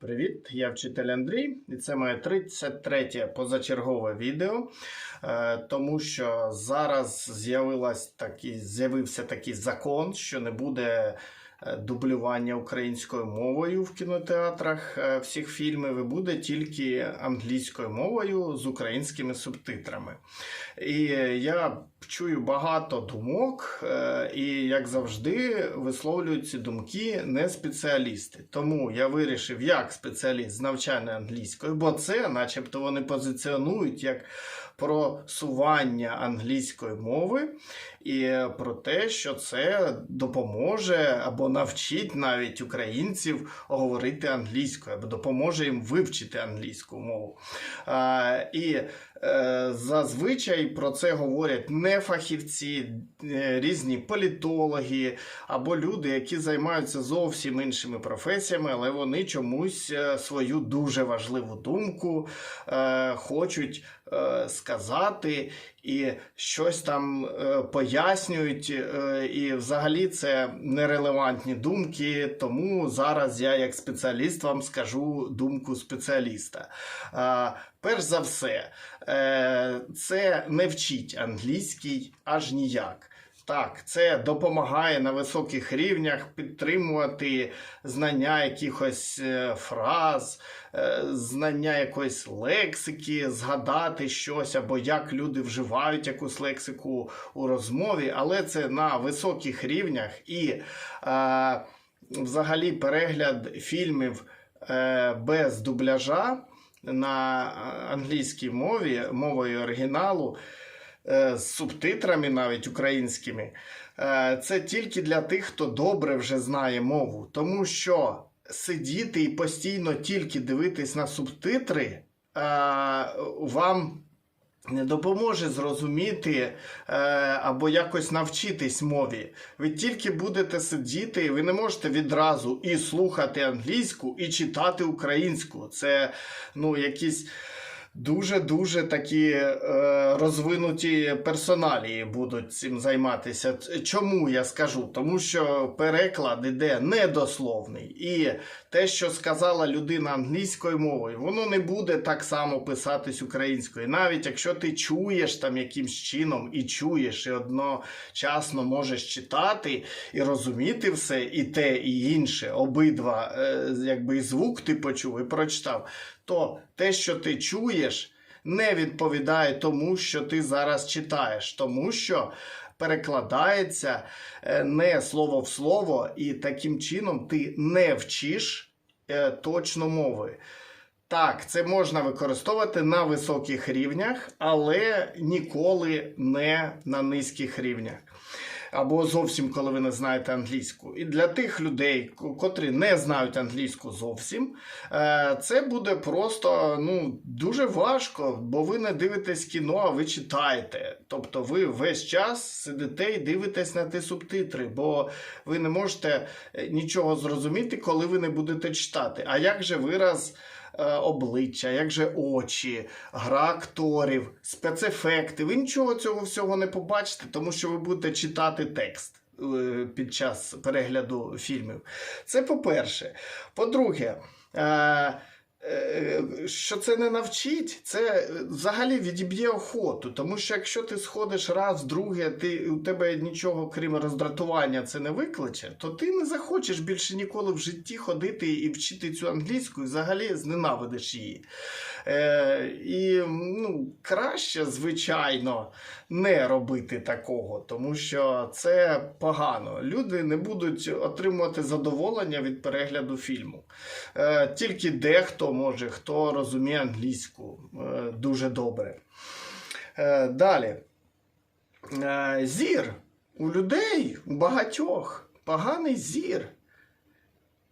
Привіт, я вчитель Андрій, і це моє 33 позачергове відео, е, тому що зараз з'явився такий закон, що не буде дублювання українською мовою в кінотеатрах е, всіх фільмів, і буде тільки англійською мовою з українськими субтитрами. І я чую багато думок, е, і як завжди висловлюють ці думки не спеціалісти. Тому я вирішив, як спеціаліст з навчання англійської, бо це, начебто, вони позиціонують як просування англійської мови і про те, що це допоможе або навчить навіть українців говорити англійською, або допоможе їм вивчити англійську мову. А, і е, зазвичай про це говорять не фахівці, е, різні політологи або люди, які займаються зовсім іншими професіями, але вони чомусь е, свою дуже важливу думку хочуть сказати і щось там е, пояснюють, е, і взагалі це нерелевантні думки. Тому зараз я, як спеціаліст, вам скажу думку спеціаліста. Е, Перш за все, це не вчить англійський аж ніяк. Так, це допомагає на високих рівнях підтримувати знання якихось е, фраз, е, знання якоїсь лексики, згадати щось або як люди вживають якусь лексику у розмові, але це на високих рівнях. І е, взагалі перегляд фільмів е, без дубляжа на англійській мові, мовою оригіналу з субтитрами навіть українськими. Е, Це тільки для тих, хто добре вже знає мову. Тому що сидіти і постійно тільки дивитись на субтитри е, вам не допоможе зрозуміти е, або якось навчитись мові. Ви тільки будете сидіти, ви не можете відразу і слухати англійську, і читати українську. Це ну, якісь. Дуже-дуже такі е, розвинуті персоналії будуть цим займатися. Чому я скажу? Тому що переклад іде недословний. І те, що сказала людина англійською мовою, воно не буде так само писатись українською. Навіть якщо ти чуєш там якимсь чином і чуєш, і одночасно можеш читати і розуміти все, і те, і інше, обидва, е, якби і звук ти почув і прочитав, то те, що ти чуєш, не відповідає тому, що ти зараз читаєш, тому що перекладається е, не слово в слово, і таким чином ти не вчиш е, точно мови. Так, це можна використовувати на високих рівнях, але ніколи не на низьких рівнях. Або зовсім, коли ви не знаєте англійську. І для тих людей, котрі не знають англійську зовсім, е, це буде просто ну, дуже важко, бо ви не дивитесь кіно, а ви читаєте. Тобто ви весь час сидите і дивитесь на ті субтитри, бо ви не можете е, нічого зрозуміти, коли ви не будете читати. А як же вираз? Е, обличчя, як же очі, гра акторів, спецефекти. Ви нічого цього всього не побачите, тому що ви будете читати текст е, під час перегляду фільмів. Це по-перше. По-друге, е, що це не навчить, це взагалі відіб'є охоту. Тому що якщо ти сходиш раз, друге, ти, у тебе нічого крім роздратування це не викличе, то ти не захочеш більше ніколи в житті ходити і вчити цю англійську, і взагалі зненавидиш її. Е, і ну, краще, звичайно, не робити такого, тому що це погано. Люди не будуть отримувати задоволення від перегляду фільму. Е, тільки дехто може, хто розуміє англійську е, дуже добре. Е, далі. Е, зір. У людей, у багатьох поганий зір.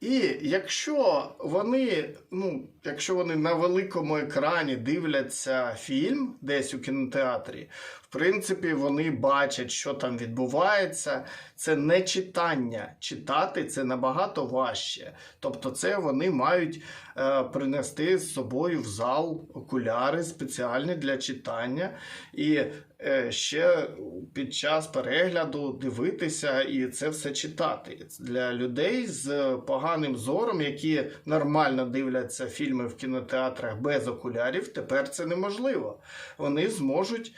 І якщо вони, ну, якщо вони на великому екрані дивляться фільм десь у кінотеатрі, принципі, вони бачать, що там відбувається. Це не читання. Читати це набагато важче. Тобто, це вони мають е, принести з собою в зал окуляри спеціальні для читання. І е, ще під час перегляду дивитися і це все читати. Для людей з поганим зором, які нормально дивляться фільми в кінотеатрах без окулярів, тепер це неможливо. Вони зможуть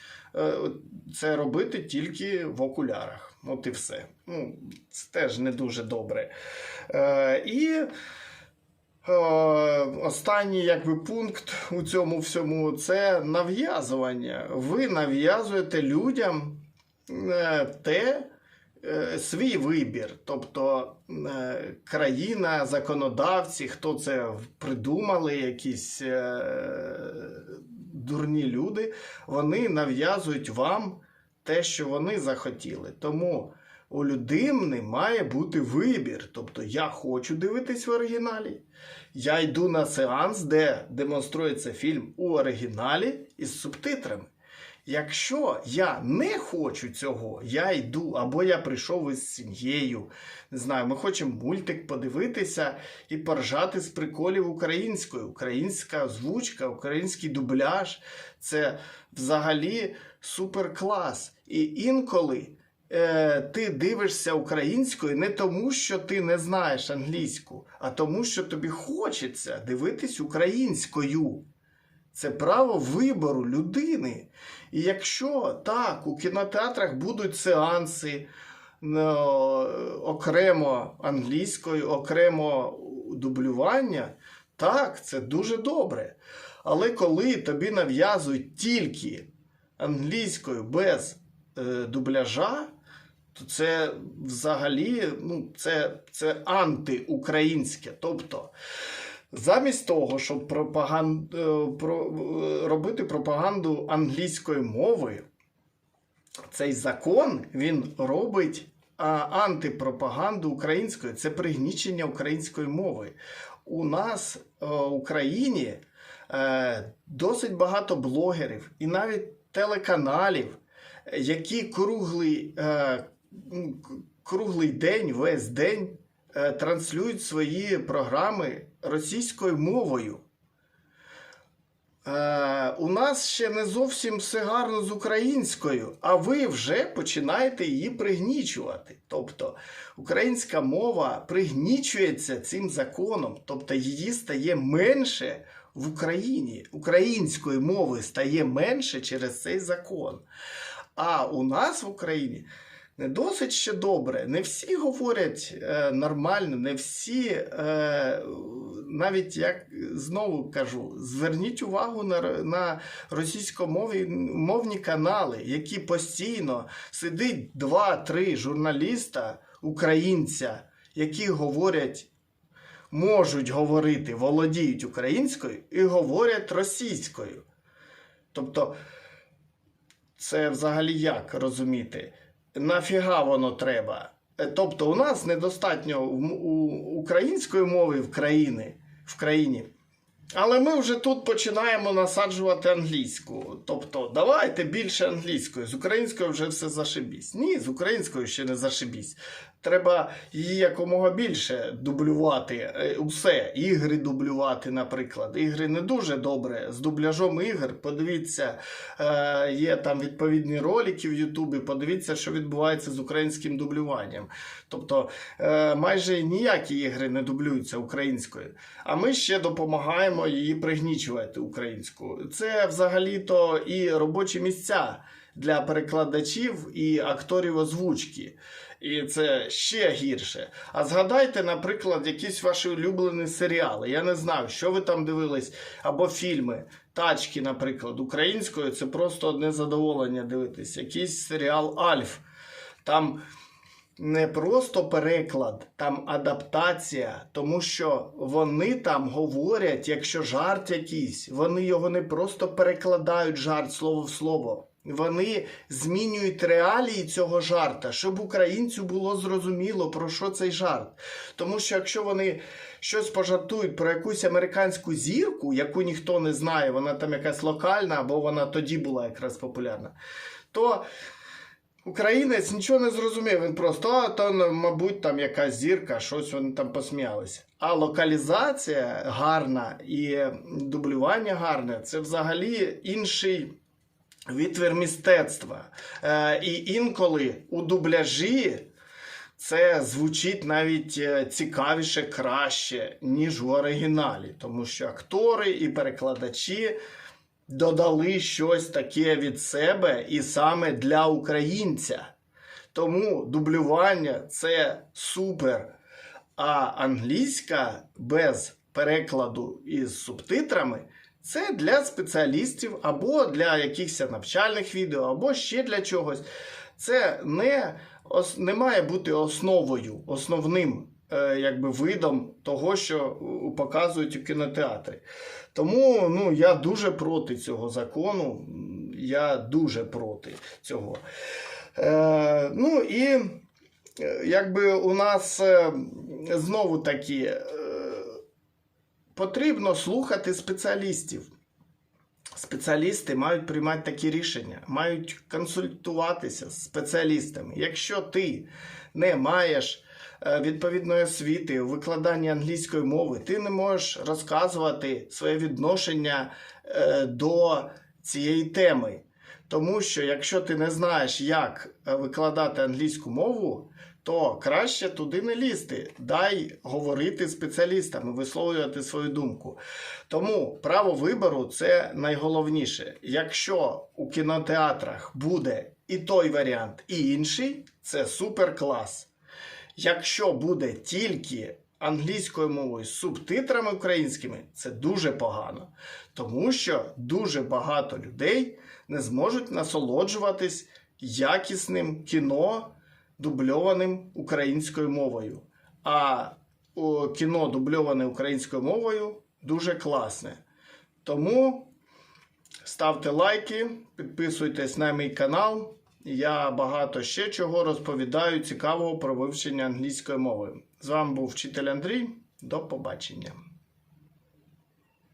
це робити тільки в окулярах. От і все. Ну, це теж не дуже добре. Е, і е, останній якби, пункт у цьому всьому це нав'язування. Ви нав'язуєте людям е, те, е, свій вибір. Тобто е, країна, законодавці, хто це придумали, якісь е, дурні люди, вони нав'язують вам те, що вони захотіли. Тому у людини має бути вибір. Тобто я хочу дивитись в оригіналі. Я йду на сеанс, де демонструється фільм у оригіналі із субтитрами. Якщо я не хочу цього, я йду, або я прийшов із сім'єю, не знаю, ми хочемо мультик подивитися і поржати з приколів українською. Українська озвучка, український дубляж це взагалі супер клас. І інколи е, ти дивишся українською не тому, що ти не знаєш англійську, а тому, що тобі хочеться дивитись українською. Це право вибору людини. І якщо так, у кінотеатрах будуть сеанси ну, окремо англійською, окремо дублювання, так, це дуже добре. Але коли тобі нав'язують тільки англійською без е, дубляжа, то це взагалі ну, це, це антиукраїнське. Тобто, замість того, щоб пропаган... е, про... е, робити пропаганду англійської мови, цей закон він робить антипропаганду української. Це пригнічення української мови. У нас е, в Україні досить багато блогерів і навіть телеканалів, які круглий, круглий день, весь день транслюють свої програми російською мовою. Е, у нас ще не зовсім все гарно з українською, а ви вже починаєте її пригнічувати. Тобто українська мова пригнічується цим законом, тобто її стає менше в Україні. Української мови стає менше через цей закон. А у нас в Україні не досить ще добре. Не всі говорять е, нормально, не всі, е, навіть як знову кажу, зверніть увагу на, на російськомовні канали, які постійно сидить два-три журналіста, українця, які говорять. Можуть говорити, володіють українською і говорять російською. Тобто, це взагалі як розуміти? Нафіга воно треба? Е, Тобто, у нас недостатньо української мови в країни, в країні. Але ми вже тут починаємо насаджувати англійську. Тобто, давайте більше англійською. З українською вже все зашибісь. Ні, з українською ще не зашибісь. Треба її якомога більше дублювати. Е, Усе. Ігри дублювати, наприклад. Ігри не дуже добре. З дубляжом ігр. Подивіться, е, є там відповідні ролики в Ютубі. Подивіться, що відбувається з українським дублюванням. Тобто е, майже ніякі ігри не дублюються українською. А ми ще допомагаємо її пригнічувати українську. Це взагалі-то і робочі місця для перекладачів і акторів озвучки. І це ще гірше. А згадайте, наприклад, якісь ваші улюблені серіали. Я не знаю, що ви там дивились, або фільми. Тачки, наприклад, українською це просто одне задоволення дивитись. Якийсь серіал Альф. Там не просто переклад, там адаптація, тому що вони там говорять, якщо жарт якийсь, вони його не просто перекладають жарт слово в слово. Вони змінюють реалії цього жарта, щоб українцю було зрозуміло, про що цей жарт. Тому що якщо вони щось пожартують про якусь американську зірку, яку ніхто не знає, вона там якась локальна, або вона тоді була якраз популярна, то українець нічого не зрозумів. Він просто, а, то, ну, мабуть, там якась зірка, щось вони там посміялися. А локалізація гарна і дублювання гарне це взагалі інший витвір мистецтва. Е, і інколи у дубляжі це звучить навіть е, цікавіше, краще, ніж у оригіналі, тому що актори і перекладачі додали щось таке від себе і саме для українця. Тому дублювання це супер. А англійська без перекладу із субтитрами це для спеціалістів або для якихось навчальних відео, або ще для чогось. Це не, не має бути основою, основним е, якби, видом того, що показують у кінотеатрі. Тому ну, я дуже проти цього закону. Я дуже проти цього. Е, ну і е, якби у нас е, знову таки е, потрібно слухати спеціалістів. Спеціалісти мають приймати такі рішення, мають консультуватися з спеціалістами. Якщо ти не маєш е, відповідної освіти у викладанні англійської мови, ти не можеш розказувати своє відношення е, до цієї теми. Тому що якщо ти не знаєш, як е, викладати англійську мову, то краще туди не лізти. Дай говорити спеціалістам висловлювати свою думку. Тому право вибору це найголовніше. Якщо у кінотеатрах буде і той варіант, і інший, це супер клас. Якщо буде тільки англійською мовою з субтитрами українськими, це дуже погано. Тому що дуже багато людей не зможуть насолоджуватись якісним кіно, дубльованим українською мовою. А кіно, дубльоване українською мовою, дуже класне. Тому ставте лайки, підписуйтесь на мій канал. Я багато ще чого розповідаю цікавого про вивчення англійської мови. З вами був вчитель Андрій. До побачення.